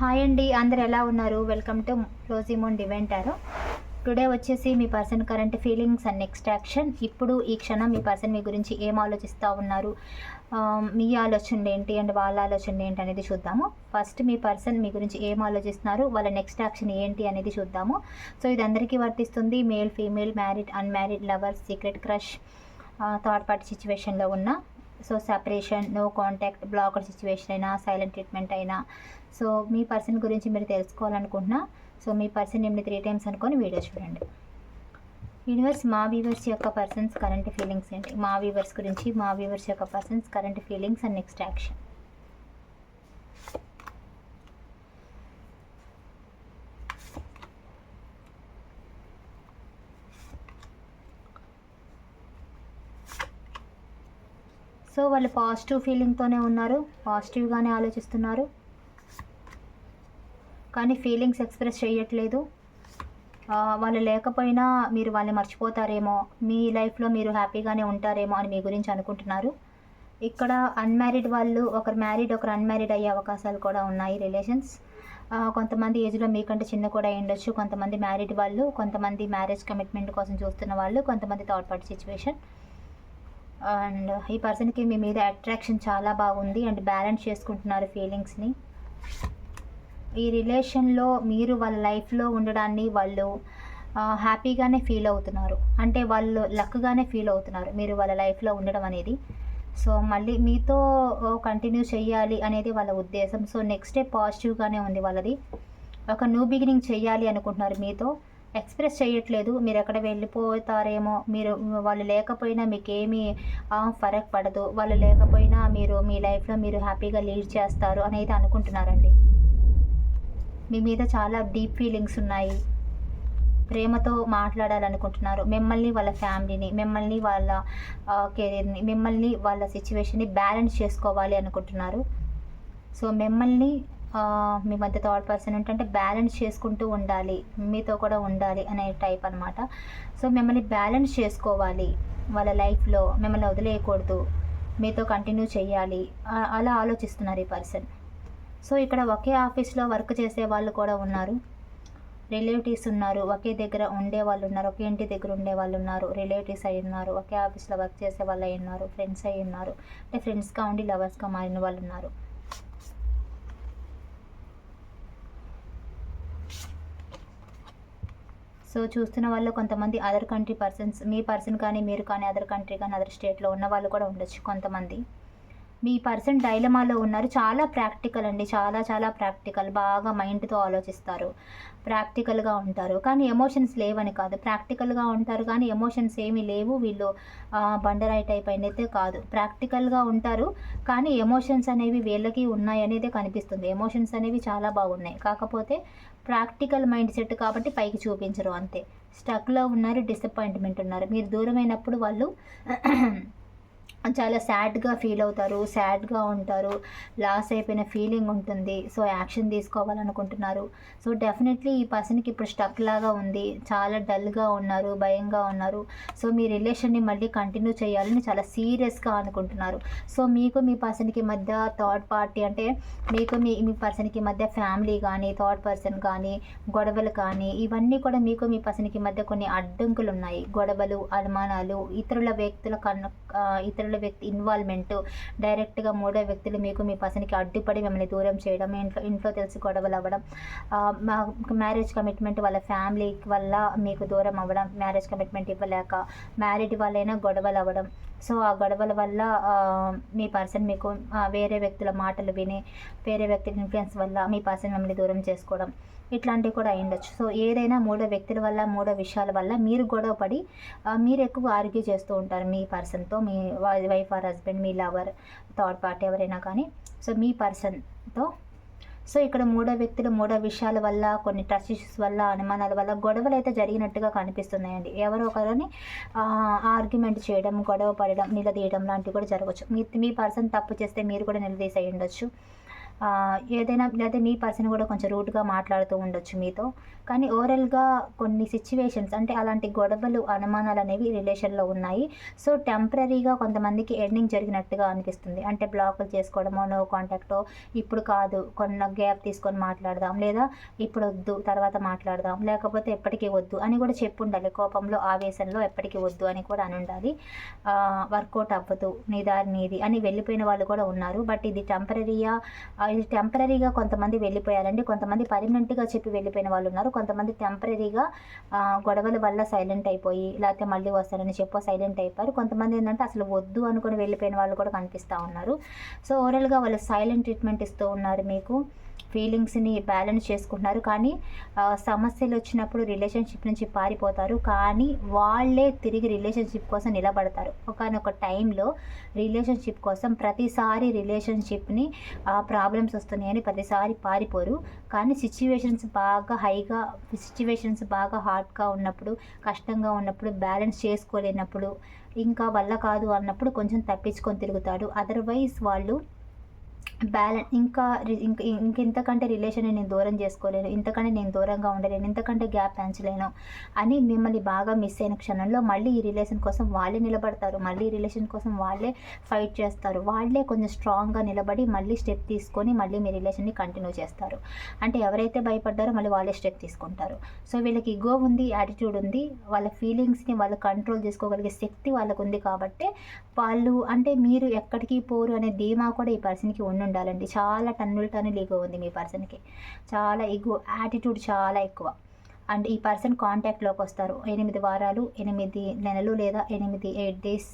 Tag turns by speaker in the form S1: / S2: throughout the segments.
S1: Hi అండి అందరు ఎలా ఉన్నారు? వెల్కమ్ టు రోజిమోన్ డివెంటారో టుడే వచ్చేసి మీ person current feelings and next action ఇప్పుడు ఈ క్షణం మీ పర్సన్ మీ గురించి ఏం ఆలోచిస్తూ ఉన్నారు? Um, మీ ఆలోచనలు ఏంటి అండ్ వాళ్ళ ఆలోచనలు ఏంటి అనేది చూద్దాము. ఫస్ట్ మీ పర్సన్ మీ గురించి ఏం ఆలోచిస్తున్నారు? వాళ్ళ నెక్స్ట్ యాక్షన్ ఏంటి అనేది చూద్దాము. సో ఇది అందరికీ వర్తిస్తుంది. Male female married unmarried lovers secret crush third party సిచ్యువేషన్లో ఉన్న so separation no contact blocker situation అయినా సైలెంట్ ట్రీట్మెంట్ అయినా. సో మీ పర్సన్ గురించి మీరు తెలుసుకోవాలనుకుంటున్నా సో మీ పర్సన్ ఏమి త్రీ టైమ్స్ అనుకొని వీడియో చూడండి. యూనివర్స్ మా వీవర్స్ యొక్క పర్సన్స్ కరెంట్ ఫీలింగ్స్ ఏంటి? మా వీవర్స్ గురించి మా వీవర్స్ యొక్క persons current feelings and next action so వాళ్ళు పాజిటివ్ ఫీలింగ్తోనే ఉన్నారు. పాజిటివ్గానే ఆలోచిస్తున్నారు. కానీ ఫీలింగ్స్ ఎక్స్ప్రెస్ చేయట్లేదు. వాళ్ళు లేకపోయినా మీరు వాళ్ళని మర్చిపోతారేమో మీ లైఫ్లో మీరు హ్యాపీగానే ఉంటారేమో అని మీ గురించి అనుకుంటున్నారు. ఇక్కడ అన్మ్యారీడ్ వాళ్ళు ఒకరు మ్యారీడ్ ఒకరు అన్మ్యారీడ్ అయ్యే అవకాశాలు కూడా ఉన్నాయి రిలేషన్స్ కొంతమంది ఏజ్లో మీకంటే చిన్న కూడా ఉండొచ్చు. కొంతమంది మ్యారీడ్ వాళ్ళు కొంతమంది మ్యారేజ్ కమిట్మెంట్ కోసం చూస్తున్న వాళ్ళు కొంతమంది థర్డ్ పార్టీ సిచ్యువేషన్ అండ్ ఈ పర్సన్కి మీ మీద అట్రాక్షన్ చాలా బాగుంది అండ్ బ్యాలెన్స్ చేసుకుంటున్నారు ఫీలింగ్స్ని ఈ రిలేషన్లో మీరు వాళ్ళ లైఫ్లో ఉండడాన్ని వాళ్ళు హ్యాపీగానే ఫీల్ అవుతున్నారు. అంటే వాళ్ళు లక్గానే ఫీల్ అవుతున్నారు మీరు వాళ్ళ లైఫ్లో ఉండడం అనేది. సో మళ్ళీ మీతో కంటిన్యూ చేయాలి అనేది వాళ్ళ ఉద్దేశం. సో నెక్స్ట్ డే పాజిటివ్గానే ఉంది వాళ్ళది. ఒక న్యూ బిగినింగ్ చేయాలి అనుకుంటున్నారు మీతో. ఎక్స్ప్రెస్ చేయట్లేదు. మీరు ఎక్కడ వెళ్ళిపోతారేమో మీరు వాళ్ళు లేకపోయినా మీకేమీ ఫరక్ పడదు. వాళ్ళు లేకపోయినా మీరు మీ లైఫ్లో మీరు హ్యాపీగా లీడ్ చేస్తారు అనేది అనుకుంటున్నారండి. మీ మీద చాలా డీప్ ఫీలింగ్స్ ఉన్నాయి. ప్రేమతో మాట్లాడాలనుకుంటున్నారు. మిమ్మల్ని వాళ్ళ ఫ్యామిలీని మిమ్మల్ని వాళ్ళ కెరీర్ని మిమ్మల్ని వాళ్ళ సిచ్యువేషన్ని బ్యాలెన్స్ చేసుకోవాలి అనుకుంటున్నారు. సో మిమ్మల్ని మీ మధ్య థర్డ్ పర్సన్ ఏంటంటే బ్యాలెన్స్ చేసుకుంటూ ఉండాలి మీతో కూడా ఉండాలి అనే టైప్ అనమాట సో మిమ్మల్ని బ్యాలెన్స్ చేసుకోవాలి వాళ్ళ లైఫ్లో మిమ్మల్ని వదిలేయకూడదు మీతో కంటిన్యూ చేయాలి అలా ఆలోచిస్తున్నారు ఈ పర్సన్ సో ఇక్కడ ఒకే ఆఫీస్లో వర్క్ చేసే వాళ్ళు కూడా ఉన్నారు. రిలేటివ్స్ ఉన్నారు ఒకే దగ్గర ఉండే వాళ్ళు ఉన్నారు ఒకే ఇంటి దగ్గర ఉండే వాళ్ళు ఉన్నారు రిలేటివ్స్ అయి ఉన్నారు ఒకే ఆఫీస్లో వర్క్ చేసే వాళ్ళు అయి ఉన్నారు ఫ్రెండ్స్ అయి ఉన్నారు అంటే ఫ్రెండ్స్గా ఉండి లవర్స్గా మారిన వాళ్ళు ఉన్నారు. సో చూస్తున్న వాళ్ళు కొంతమంది అదర్ కంట్రీ పర్సన్స్ మీ పర్సన్ కానీ మీరు కానీ అదర్ కంట్రీ కానీ అదర్ స్టేట్లో ఉన్న వాళ్ళు కూడా ఉండొచ్చు కొంతమంది. మీ పర్సన్ డైలమాలో ఉన్నారు. చాలా ప్రాక్టికల్ అండి. చాలా చాలా ప్రాక్టికల్. బాగా మైండ్తో ఆలోచిస్తారు. ప్రాక్టికల్గా ఉంటారు. కానీ ఎమోషన్స్ లేవని కాదు. ప్రాక్టికల్గా ఉంటారు కానీ ఎమోషన్స్ ఏమీ లేవు. వీళ్ళు ఆ, బండరాయి టైప్ అయితే కాదు. ప్రాక్టికల్గా ఉంటారు కానీ ఎమోషన్స్ అనేవి వీళ్ళకి ఉన్నాయి అనేది కనిపిస్తుంది. ఎమోషన్స్ అనేవి చాలా బాగున్నాయి. కాకపోతే ప్రాక్టికల్ మైండ్ సెట్ కాబట్టి పైకి చూపించరు అంతే. స్టక్లో ఉన్నారు డిసప్పాయింట్మెంట్ ఉన్నారు. మీరు దూరమైనప్పుడు వాళ్ళు చాలా సాడ్గా ఫీల్ అవుతారు సాడ్గా ఉంటారు. లాస్ అయిపోయిన ఫీలింగ్ ఉంటుంది. సో యాక్షన్ తీసుకోవాలనుకుంటున్నారు. సో డెఫినెట్లీ ఈ పర్సన్కి ఇప్పుడు స్టక్ లాగా ఉంది. చాలా డల్గా ఉన్నారు భయంగా ఉన్నారు. సో మీ రిలేషన్ని మళ్ళీ కంటిన్యూ చేయాలని చాలా సీరియస్గా అనుకుంటున్నారు. సో మీకు మీ పర్సన్కి మధ్య థర్డ్ పార్టీ అంటే మీకు మీ మీ పర్సన్కి మధ్య ఫ్యామిలీ కానీ థర్డ్ పర్సన్ కానీ గొడవలు కానీ ఇవన్నీ కూడా మీకు మీ పర్సన్కి మధ్య కొన్ని అడ్డంకులు ఉన్నాయి గొడవలు అనుమానాలు ఇతరుల వ్యక్తుల కన్ను ఇతరుల వ్యక్తి ఇన్వాల్వ్మెంట్ డైరెక్ట్గా మూడో వ్యక్తులు మీకు మీ పర్సన్కి అడ్డుపడి మిమ్మల్ని దూరం చేయడం ఇంట్లో ఇంట్లో తెలిసి గొడవలు అవ్వడం మా మ్యారేజ్ కమిట్మెంట్ వాళ్ళ ఫ్యామిలీ వల్ల మీకు దూరం అవ్వడం మ్యారేజ్ కమిట్మెంట్ ఇవ్వలేక మ్యారీడ్ వాళ్ళైనా గొడవలు అవ్వడం. సో ఆ గొడవల వల్ల మీ పర్సన్ మీకు వేరే వ్యక్తుల మాటలు విని వేరే వ్యక్తుల ఇన్ఫ్లుయెన్స్ వల్ల మీ పర్సన్ మిమ్మల్ని దూరం చేసుకోవడం. ఇట్లాంటివి కూడా అయ్యుండొచ్చు. సో ఏదైనా మూడో వ్యక్తుల వల్ల మూడో విషయాల వల్ల మీరు గొడవ పడి మీరు ఎక్కువ ఆర్గ్యూ చేస్తూ ఉంటారు మీ పర్సన్తో మీ వైఫ్ ఆర్ హస్బెండ్ మీ లవర్ థర్డ్ పార్టీ ఎవరైనా కానీ. సో మీ పర్సన్తో. సో ఇక్కడ మూడో వ్యక్తులు మూడో విషయాల వల్ల కొన్ని ట్రస్ట్ ఇష్యూస్ వల్ల అనుమానాల వల్ల గొడవలు అయితే జరిగినట్టుగా కనిపిస్తున్నాయండి. ఎవరో ఒకరిని ఆర్గ్యుమెంట్ చేయడం గొడవ పడడం నిలదీయడం లాంటివి కూడా జరగవచ్చు మీ మీ పర్సన్ తప్పు చేస్తే మీరు కూడా నిలదీసేయండొచ్చు ఉండొచ్చు ఏదైనా లేదా మీ పర్సన్ కూడా కొంచెం రూట్గా మాట్లాడుతూ ఉండొచ్చు మీతో. కానీ ఓవరాల్గా కొన్ని సిచ్యువేషన్స్ అంటే అలాంటి గొడవలు అనుమానాలు అనేవి రిలేషన్లో ఉన్నాయి. సో టెంపరీగా కొంతమందికి ఎండింగ్ జరిగినట్టుగా అనిపిస్తుంది. అంటే బ్లాకులు చేసుకోవడమో నో కాంటాక్టో ఇప్పుడు కాదు కొన్న గ్యాప్ తీసుకొని మాట్లాడదాం. లేదా ఇప్పుడు వద్దు తర్వాత మాట్లాడదాం. లేకపోతే ఎప్పటికీ వద్దు అని కూడా చెప్పు ఉండాలి కోపంలో ఆవేశంలో ఎప్పటికీ వద్దు అని కూడా అని ఉండాలి. వర్కౌట్ అవ్వదు నీ దారి నీది అని వెళ్ళిపోయిన వాళ్ళు కూడా ఉన్నారు. బట్ ఇది టెంపరీగా ఇది టెంపరీగా కొంతమంది వెళ్ళిపోయారండి. కొంతమంది పర్మనెంట్గా చెప్పి వెళ్ళిపోయిన వాళ్ళు ఉన్నారు. కొంతమంది టెంపరీగా గొడవల వల్ల సైలెంట్ అయిపోయి లేకపోతే మళ్ళీ వస్తారని చెప్పో సైలెంట్ అయిపోయారు. కొంతమంది ఏంటంటే అసలు వద్దు అనుకుని వెళ్ళిపోయిన వాళ్ళు కూడా కనిపిస్తూ ఉన్నారు. సో ఓవరాల్గా వాళ్ళు సైలెంట్ ట్రీట్మెంట్ ఇస్తూ ఉన్నారు మీకు. ఫీలింగ్స్ని బ్యాలెన్స్ చేసుకుంటున్నారు. కానీ సమస్యలు వచ్చినప్పుడు రిలేషన్షిప్ నుంచి పారిపోతారు. కానీ వాళ్ళే తిరిగి రిలేషన్షిప్ కోసం నిలబడతారు. ఒకనొక టైంలో రిలేషన్షిప్ కోసం ప్రతిసారి రిలేషన్షిప్ని ప్రాబ్లం ప్రాబ్లమ్స్ వస్తున్నాయని ప్రతిసారి పారిపోరు. కానీ సిచ్యువేషన్స్ బాగా హైగా సిచ్యువేషన్స్ బాగా హార్డ్గా ఉన్నప్పుడు కష్టంగా ఉన్నప్పుడు బ్యాలెన్స్ చేసుకోలేనప్పుడు ఇంకా వల్ల కాదు అన్నప్పుడు కొంచెం తప్పించుకొని తిరుగుతాడు అదర్వైజ్ వాళ్ళు బ్యాలెన్స్ ఇంకా రి- ఇంక ఇంతకంటే రిలేషన్ నేను దూరం చేసుకోలేను. ఇంతకంటే నేను దూరంగా ఉండలేను. ఇంతకంటే గ్యాప్ పెంచలేను అని మిమ్మల్ని బాగా మిస్ అయిన క్షణంలో మళ్ళీ ఈ రిలేషన్ కోసం వాళ్ళే నిలబడతారు. మళ్ళీ ఈ రిలేషన్ కోసం వాళ్ళే ఫైట్ చేస్తారు. వాళ్ళే కొంచెం స్ట్రాంగ్గా నిలబడి మళ్ళీ స్టెప్ తీసుకొని మళ్ళీ మీ రిలేషన్ని కంటిన్యూ చేస్తారు. అంటే ఎవరైతే భయపడ్డారో మళ్ళీ వాళ్ళే స్టెప్ తీసుకుంటారు. సో వీళ్ళకి ఇగో ఉంది యాటిట్యూడ్ ఉంది వాళ్ళ ఫీలింగ్స్ని వాళ్ళు కంట్రోల్ చేసుకోగలిగే శక్తి వాళ్ళకు ఉంది కాబట్టి వాళ్ళు అంటే మీరు ఎక్కడికి పోరు అనే ధీమా కూడా ఈ పర్సన్కి ఉండి ఉండాలండి చాలా టన్నులు టన్నులు ఈగో ఉంది మీ పర్సన్కి. చాలా ఈగో యాటిట్యూడ్ చాలా ఎక్కువ. అండ్ ఈ పర్సన్ కాంటాక్ట్లోకి వస్తారు ఎనిమిది వారాలు ఎనిమిది నెలలు లేదా ఎనిమిది ఎయిట్ డేస్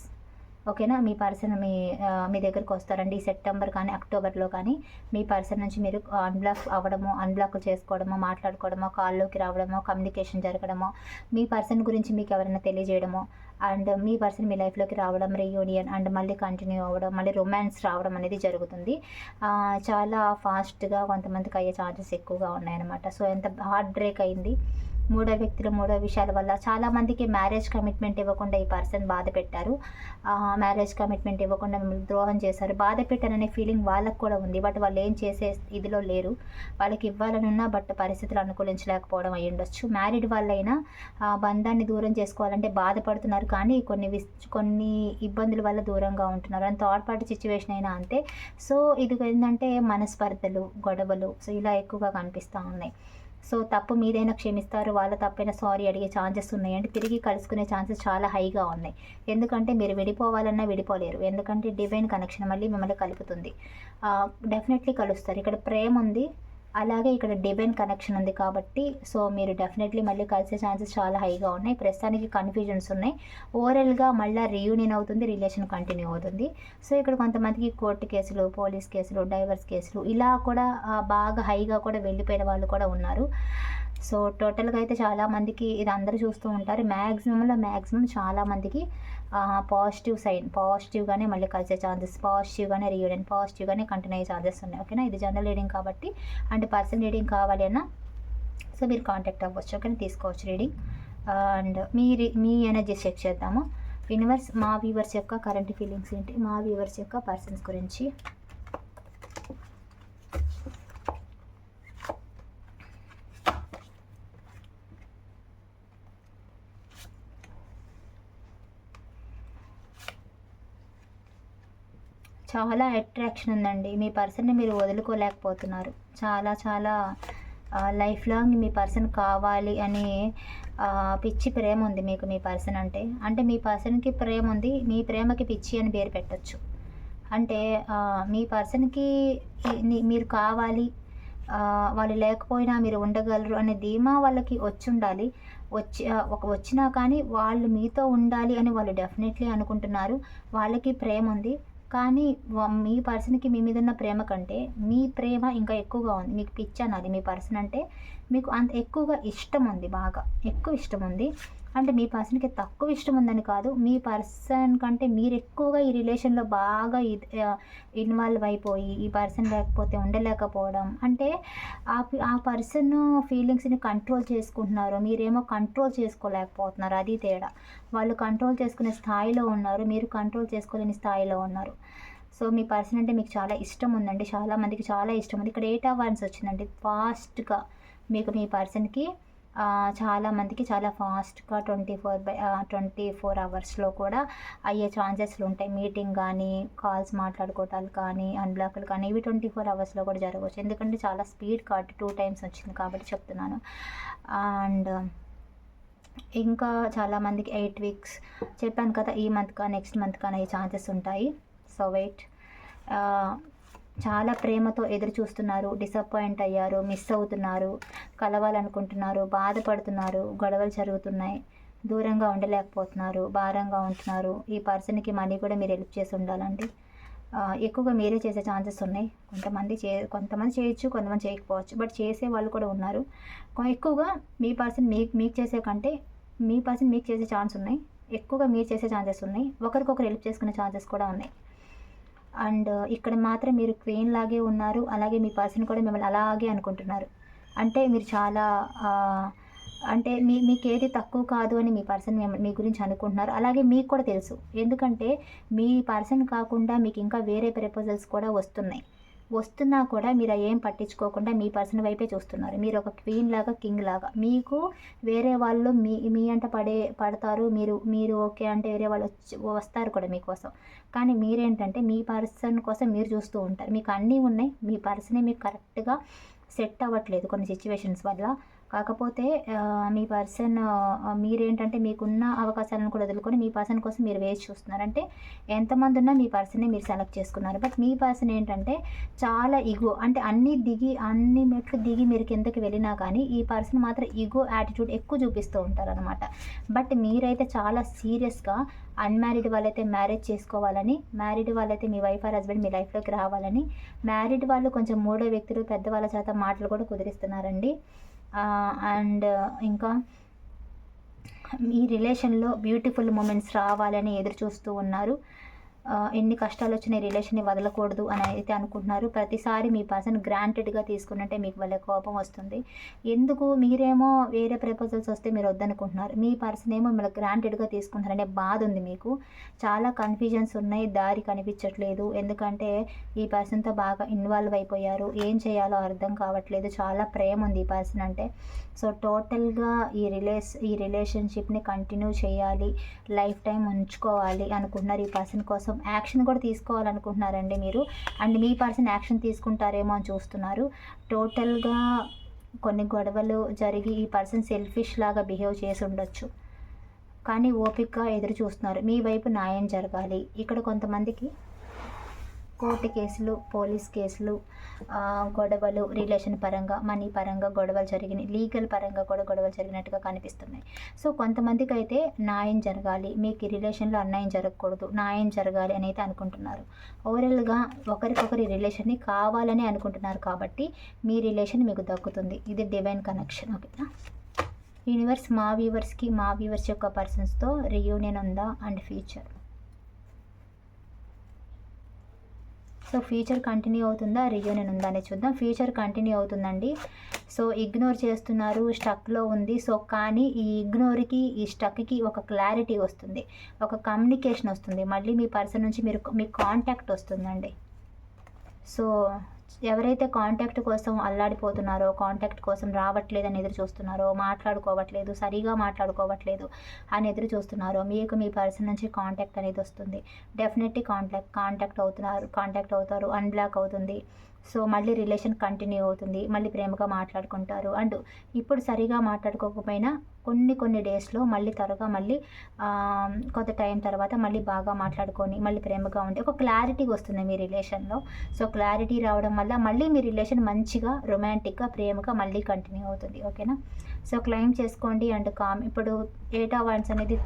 S1: ఓకేనా? మీ పర్సన్ మీ మీ దగ్గరకు వస్తారండి. సెప్టెంబర్ కానీ అక్టోబర్లో కానీ మీ పర్సన్ నుంచి మీరు అన్బ్లాక్ అవ్వడము అన్బ్లాక్ చేసుకోవడమో మాట్లాడుకోవడమో కాల్లోకి రావడమో కమ్యూనికేషన్ జరగడమో మీ పర్సన్ గురించి మీకు ఎవరైనా తెలియజేయడమో అండ్ మీ పర్సన్ మీ లైఫ్లోకి రావడం రీయూనియన్ అండ్ మళ్ళీ కంటిన్యూ అవ్వడం మళ్ళీ రొమాన్స్ రావడం అనేది జరుగుతుంది. చాలా ఫాస్ట్గా కొంతమందికి అయ్యే ఛాన్సెస్ ఎక్కువగా ఉన్నాయన్నమాట. సో ఎంత హార్ట్ బ్రేక్ అయింది మూడో వ్యక్తులు మూడో విషయాల వల్ల చాలామందికి మ్యారేజ్ కమిట్మెంట్ ఇవ్వకుండా ఈ పర్సన్ బాధ పెట్టారు. మ్యారేజ్ కమిట్మెంట్ ఇవ్వకుండా మిమ్మల్ని ద్రోహం చేశారు. బాధ పెట్టారనే ఫీలింగ్ వాళ్ళకు కూడా ఉంది. బట్ వాళ్ళు ఏం చేసే ఇదిలో లేరు. వాళ్ళకి ఇవ్వాలనున్నా బట్ పరిస్థితులు అనుకూలించలేకపోవడం అయి ఉండొచ్చు. మ్యారీడ్ వాళ్ళైనా బంధాన్ని దూరం చేసుకోవాలంటే బాధపడుతున్నారు. కానీ కొన్ని విస్ కొన్ని ఇబ్బందుల వల్ల దూరంగా ఉంటున్నారు. అండ్ థర్డ్ పార్టీ సిచ్యువేషన్ అయినా అంతే. సో ఇది ఏంటంటే మనస్పర్ధలు గొడవలు సో ఇలా ఎక్కువగా కనిపిస్తూ ఉన్నాయి. సో తప్పు మీదైనా క్షమిస్తారు వాళ్ళ తప్పైనా సారీ అడిగే ఛాన్సెస్ ఉన్నాయి అంటే తిరిగి కలుసుకునే ఛాన్సెస్ చాలా హైగా ఉన్నాయి. ఎందుకంటే మీరు విడిపోవాలన్నా విడిపోలేరు. ఎందుకంటే డివైన్ కనెక్షన్ మళ్ళీ మిమ్మల్ని కలుపుతుంది. డెఫినెట్లీ కలుస్తారు. ఇక్కడ ప్రేమ ఉంది. అలాగే ఇక్కడ డివైన్ కనెక్షన్ ఉంది కాబట్టి సో మీరు డెఫినెట్లీ మళ్ళీ కలిసే ఛాన్సెస్ చాలా హైగా ఉన్నాయి. ప్రస్తుతానికి కన్ఫ్యూజన్స్ ఉన్నాయి. ఓవరాల్గా మళ్ళీ రీయూనియన్ అవుతుంది రిలేషన్ కంటిన్యూ అవుతుంది. సో ఇక్కడ కొంతమందికి కోర్టు కేసులు పోలీస్ కేసులు డైవర్స్ కేసులు ఇలా కూడా బాగా హైగా కూడా వెళ్ళిపోయిన వాళ్ళు కూడా ఉన్నారు. సో టోటల్గా అయితే చాలామందికి ఇది అందరూ చూస్తూ ఉంటారు. మ్యాక్సిమంలో మ్యాక్సిమం చాలామందికి పాజిటివ్ సైన్ పాజిటివ్గానే మళ్ళీ కలిసే ఛాన్సెస్ పాజిటివ్గానే రీయూనియన్ పాజిటివ్గానే కంటిన్యూ అయ్యే ఛాన్సెస్ ఉన్నాయి. ఓకేనా ఇది జనరల్ రీడింగ్ కాబట్టి అండ్ పర్సన్ రీడింగ్ కావాలి అన్నా సో మీరు కాంటాక్ట్ అవ్వచ్చు. ఓకేనా తీసుకోవచ్చు రీడింగ్ అండ్ మీ మీ ఎనర్జీ చెక్ చేద్దాము. యూనివర్స్ మా వ్యూవర్స్ యొక్క కరెంట్ ఫీలింగ్స్ ఏంటి? మా వ్యూవర్స్ యొక్క పర్సన్స్ గురించి చాలా అట్రాక్షన్ ఉందండి. మీ పర్సన్ని మీరు వదులుకోలేకపోతున్నారు. చాలా చాలా లైఫ్ లాంగ్ మీ పర్సన్ కావాలి అని పిచ్చి ప్రేమ ఉంది మీకు మీ పర్సన్ అంటే. అంటే మీ పర్సన్కి ప్రేమ ఉంది మీ ప్రేమకి పిచ్చి అని పేరు పెట్టచ్చు. అంటే మీ పర్సన్కి మీరు కావాలి వాళ్ళు లేకపోయినా మీరు ఉండగలరు అనే ధీమా వాళ్ళకి వచ్చి ఉండాలి. వచ్చి ఒక వచ్చినా కానీ వాళ్ళు మీతో ఉండాలి అని వాళ్ళు డెఫినెట్లీ అనుకుంటున్నారు. వాళ్ళకి ప్రేమ ఉంది. కానీ మీ పర్సన్కి మీ మీద ఉన్న ప్రేమ కంటే మీ ప్రేమ ఇంకా ఎక్కువగా ఉంది. మీకు పిచ్చి అన్నది మీ పర్సన్ అంటే మీకు అంత ఎక్కువగా ఇష్టం ఉంది బాగా. ఎక్కువ ఇష్టం ఉంది. అంటే మీ పర్సన్కి తక్కువ ఇష్టం ఉందని కాదు. మీ పర్సన్ కంటే మీరు ఎక్కువగా ఈ రిలేషన్లో బాగా ఇన్వాల్వ్ అయిపోయి ఈ పర్సన్ లేకపోతే ఉండలేకపోవడం. అంటే ఆ ఆ పర్సన్ ఫీలింగ్స్ని కంట్రోల్ చేసుకుంటున్నారు. మీరేమో కంట్రోల్ చేసుకోలేకపోతున్నారు. అది తేడా. వాళ్ళు కంట్రోల్ చేసుకునే స్థాయిలో ఉన్నారు. మీరు కంట్రోల్ చేసుకోలేని స్థాయిలో ఉన్నారు. సో మీ పర్సన్ అంటే మీకు చాలా ఇష్టం ఉందండి చాలా మందికి చాలా ఇష్టం ఉంది ఇక్కడ ఎయిట్ అవర్స్ వచ్చిందండి. ఫాస్ట్గా మీకు మీ పర్సన్కి చాలా మందికి చాలా ఫాస్ట్గా twenty four by twenty four అవర్స్లో కూడా అయ్యే ఛాన్సెస్లు ఉంటాయి. మీటింగ్ కానీ కాల్స్ మాట్లాడుకోవటాలు కానీ అన్బ్లాక్లు కానీ ఇవి ట్వంటీ ఫోర్ అవర్స్లో కూడా జరగవచ్చు. ఎందుకంటే చాలా స్పీడ్ కార్డ్ టూ టైమ్స్ వచ్చింది కాబట్టి చెప్తున్నాను. అండ్ ఇంకా చాలామందికి ఎయిట్ వీక్స్ చెప్పాను కదా ఈ మంత్ కా నెక్స్ట్ మంత్ కానీ అయ్యే ఛాన్సెస్ ఉంటాయి. So wait. చాలా ప్రేమతో ఎదురు చూస్తున్నారు డిసప్పాయింట్ అయ్యారు. మిస్ అవుతున్నారు. కలవాలనుకుంటున్నారు. బాధపడుతున్నారు. గొడవలు జరుగుతున్నాయి. దూరంగా ఉండలేకపోతున్నారు. భారంగా ఉంటున్నారు. ఈ పర్సన్కి మనీ కూడా మీరు హెల్ప్ చేసి ఉండాలండి. ఎక్కువగా మీరే చేసే ఛాన్సెస్ ఉన్నాయి. కొంతమంది చే కొంతమంది చేయొచ్చు కొంతమంది చేయకపోవచ్చు. బట్ చేసే వాళ్ళు కూడా ఉన్నారు. ఎక్కువగా మీ పర్సన్ మీ మీకు చేసే కంటే మీ పర్సన్ మీకు చేసే ఛాన్స్ ఉన్నాయి. ఎక్కువగా మీరు చేసే ఛాన్సెస్ ఉన్నాయి. ఒకరికొకరు హెల్ప్ చేసుకునే ఛాన్సెస్ కూడా ఉన్నాయి. అండ్ ఇక్కడ మాత్రం మీరు క్వీన్ లాగే ఉన్నారు. అలాగే మీ పర్సన్ కూడా మిమ్మల్ని అలాగే అనుకుంటున్నారు. అంటే మీరు చాలా అంటే మీ మీకు ఏది తక్కువ కాదు అని మీ పర్సన్ మీ గురించి అనుకుంటున్నారు. అలాగే మీకు కూడా తెలుసు. ఎందుకంటే మీ పర్సన్ కాకుండా మీకు ఇంకా వేరే ప్రపోజల్స్ కూడా వస్తున్నాయి. వస్తున్నా కూడా మీరు ఏం పట్టించుకోకుండా మీ పర్సన్ వైపే చూస్తున్నారు. మీరు ఒక క్వీన్ లాగా కింగ్ లాగా. మీకు వేరే వాళ్ళు మీ మీ అంట పడే పడతారు. మీరు మీరు ఓకే అంటే వేరే వాళ్ళు వచ్చి వస్తారు కూడా మీకోసం. కానీ మీరేంటంటే మీ పర్సన్ కోసం మీరు చూస్తూ ఉంటారు. మీకు అన్నీ ఉన్నాయి. మీ పర్సనే మీకు కరెక్ట్గా సెట్ అవ్వట్లేదు కొన్ని సిచ్యువేషన్స్ వల్ల. కాకపోతే మీ పర్సన్ మీరేంటంటే మీకున్న అవకాశాలను కూడా వదులుకొని మీ పర్సన్ కోసం మీరు వేసి చూస్తున్నారు. అంటే ఎంతమంది ఉన్నా మీ పర్సన్ని మీరు సెలెక్ట్ చేసుకున్నారు. బట్ మీ పర్సన్ ఏంటంటే చాలా ఇగో అంటే అన్ని దిగి అన్ని మెట్లు దిగి మీరు కిందకి వెళ్ళినా కానీ ఈ పర్సన్ మాత్రం ఇగో యాటిట్యూడ్ ఎక్కువ చూపిస్తూ ఉంటారు అనమాట బట్ మీరైతే చాలా సీరియస్గా అన్మ్యారీడ్ వాళ్ళైతే మ్యారేజ్ చేసుకోవాలని మ్యారీడ్ వాళ్ళైతే మీ వైఫ్ ఆర్ హస్బెండ్ మీ లైఫ్లోకి రావాలని మ్యారీడ్ వాళ్ళు కొంచెం మూడో వ్యక్తులు పెద్దవాళ్ళ చేత మాటలు కూడా కుదిరిస్తున్నారండి. అండ్ ఇంకా మీ రిలేషన్లో బ్యూటిఫుల్ మూమెంట్స్ రావాలని ఎదురు చూస్తూ ఉన్నారు. ఎన్ని కష్టాలు వచ్చినా రిలేషన్ని వదలకూడదు అని అయితే అనుకుంటున్నారు. ప్రతిసారి మీ పర్సన్ గ్రాంటెడ్గా తీసుకున్నట్టే మీకు వాళ్ళ కోపం వస్తుంది. ఎందుకు? మీరేమో వేరే ప్రపోజల్స్ వస్తే మీరు వద్దనుకుంటున్నారు. మీ పర్సన్ ఏమో మిమ్మల్ని గ్రాంటెడ్గా తీసుకుంటారనే బాధ ఉంది మీకు. చాలా కన్ఫ్యూజన్స్ ఉన్నాయి. దారి కనిపించట్లేదు. ఎందుకంటే ఈ పర్సన్తో బాగా ఇన్వాల్వ్ అయిపోయారు. ఏం చేయాలో అర్థం కావట్లేదు. చాలా ప్రేమ ఉంది ఈ పర్సన్ అంటే. సో టోటల్గా ఈ రిలేస్ ఈ రిలేషన్షిప్ని కంటిన్యూ చేయాలి. లైఫ్ టైం ఉంచుకోవాలి అనుకుంటున్నారు ఈ పర్సన్ కోసం. కోసం యాక్షన్ కూడా తీసుకోవాలనుకుంటున్నారండి మీరు. అండ్ మీ పర్సన్ యాక్షన్ తీసుకుంటారేమో అని చూస్తున్నారు. టోటల్గా కొన్ని గొడవలు జరిగి ఈ పర్సన్ సెల్ఫిష్ లాగా బిహేవ్ చేసి ఉండొచ్చు. కానీ ఓపిక్గా ఎదురు చూస్తున్నారు. మీ వైపు న్యాయం జరగాలి. ఇక్కడ కొంతమందికి కోర్టు కేసులు పోలీస్ కేసులు గొడవలు రిలేషన్ పరంగా మనీ పరంగా గొడవలు జరిగినాయి లీగల్ పరంగా కూడా గొడవలు జరిగినట్టుగా కనిపిస్తున్నాయి. సో కొంతమందికి అయితే న్యాయం జరగాలి మీకు రిలేషన్లో అన్యాయం జరగకూడదు న్యాయం జరగాలి అని అయితే అనుకుంటున్నారు. ఓవరాల్గా ఒకరికొకరి రిలేషన్ని కావాలని అనుకుంటున్నారు కాబట్టి మీ రిలేషన్ మీకు దక్కుతుంది. ఇది డివైన్ కనెక్షన్ ఓకేనా? యూనివర్స్ మా వ్యూవర్స్కి మా వ్యూవర్స్ యొక్క పర్సన్స్తో రియూనియన్ ఉందా and future? So future continue అవుతుందా? రియూనియన్ ఉందా అనేది చూద్దాం. ఫ్యూచర్ కంటిన్యూ అవుతుందండి. సో ఇగ్నోర్ చేస్తున్నారు స్టక్లో ఉంది. సో కానీ ఈ ఇగ్నోర్కి ఈ స్టక్కి ఒక క్లారిటీ వస్తుంది. ఒక కమ్యూనికేషన్ వస్తుంది. మళ్ళీ మీ పర్సన్ నుంచి మీరు మీ కాంటాక్ట్ వస్తుందండి. సో ఎవరైతే కాంటాక్ట్ కోసం అల్లాడిపోతున్నారో కాంటాక్ట్ కోసం రావట్లేదని ఎదురు చూస్తున్నారో మాట్లాడుకోవట్లేదు సరిగా మాట్లాడుకోవట్లేదు అని ఎదురు చూస్తున్నారో మీకు మీ పర్సన్ నుంచి కాంటాక్ట్ అనేది వస్తుంది. డెఫినెట్లీ కాంటాక్ట్ కాంటాక్ట్ అవుతున్నారు కాంటాక్ట్ అవుతారు అన్బ్లాక్ అవుతుంది. సో మళ్ళీ రిలేషన్ కంటిన్యూ అవుతుంది మళ్ళీ ప్రేమగా మాట్లాడుకుంటారు. అండ్ ఇప్పుడు సరిగా మాట్లాడుకోకపోయినా కొన్ని కొన్ని డేస్లో మళ్ళీ త్వరగా మళ్ళీ కొంత టైం తర్వాత మళ్ళీ బాగా మాట్లాడుకొని మళ్ళీ ప్రేమగా ఉంటే ఒక క్లారిటీ వస్తుంది మీ రిలేషన్లో. సో క్లారిటీ రావడం వల్ల మళ్ళీ మీ రిలేషన్ మంచిగా రొమాంటిక్గా ప్రేమగా మళ్ళీ కంటిన్యూ అవుతుంది. ఓకేనా? సో క్లెయిమ్ చేసుకోండి అండ్ కామ్. ఇప్పుడు ఎయిట్ వన్స్ అనేది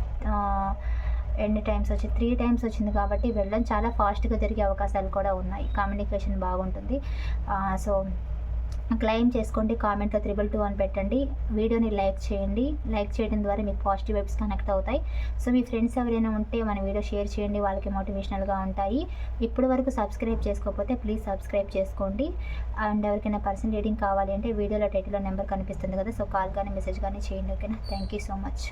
S1: ఎన్ని టైమ్స్ వచ్చి త్రీ టైమ్స్ వచ్చింది కాబట్టి వెళ్ళడం చాలా ఫాస్ట్గా జరిగే అవకాశాలు కూడా ఉన్నాయి. కమ్యూనికేషన్ బాగుంటుంది. సో క్లెయిమ్ చేసుకోండి కామెంట్లో త్రిబుల్ టూ అని పెట్టండి. వీడియోని లైక్ చేయండి. లైక్ చేయడం ద్వారా మీకు పాజిటివ్ వైబ్స్ కనెక్ట్ అవుతాయి. సో మీ ఫ్రెండ్స్ ఎవరైనా ఉంటే మన వీడియో షేర్ చేయండి. వాళ్ళకి మోటివేషనల్గా ఉంటాయి. ఇప్పటి వరకు సబ్స్క్రైబ్ చేసుకోకపోతే ప్లీజ్ సబ్స్క్రైబ్ చేసుకోండి. అండ్ ఎవరికైనా పర్సన్ రీడింగ్ కావాలి అంటే వీడియోలో టైటిల్లో నెంబర్ కనిపిస్తుంది కదా సో కాల్ కానీ మెసేజ్ కానీ చేయండి ఓకేనా? Thank you so much.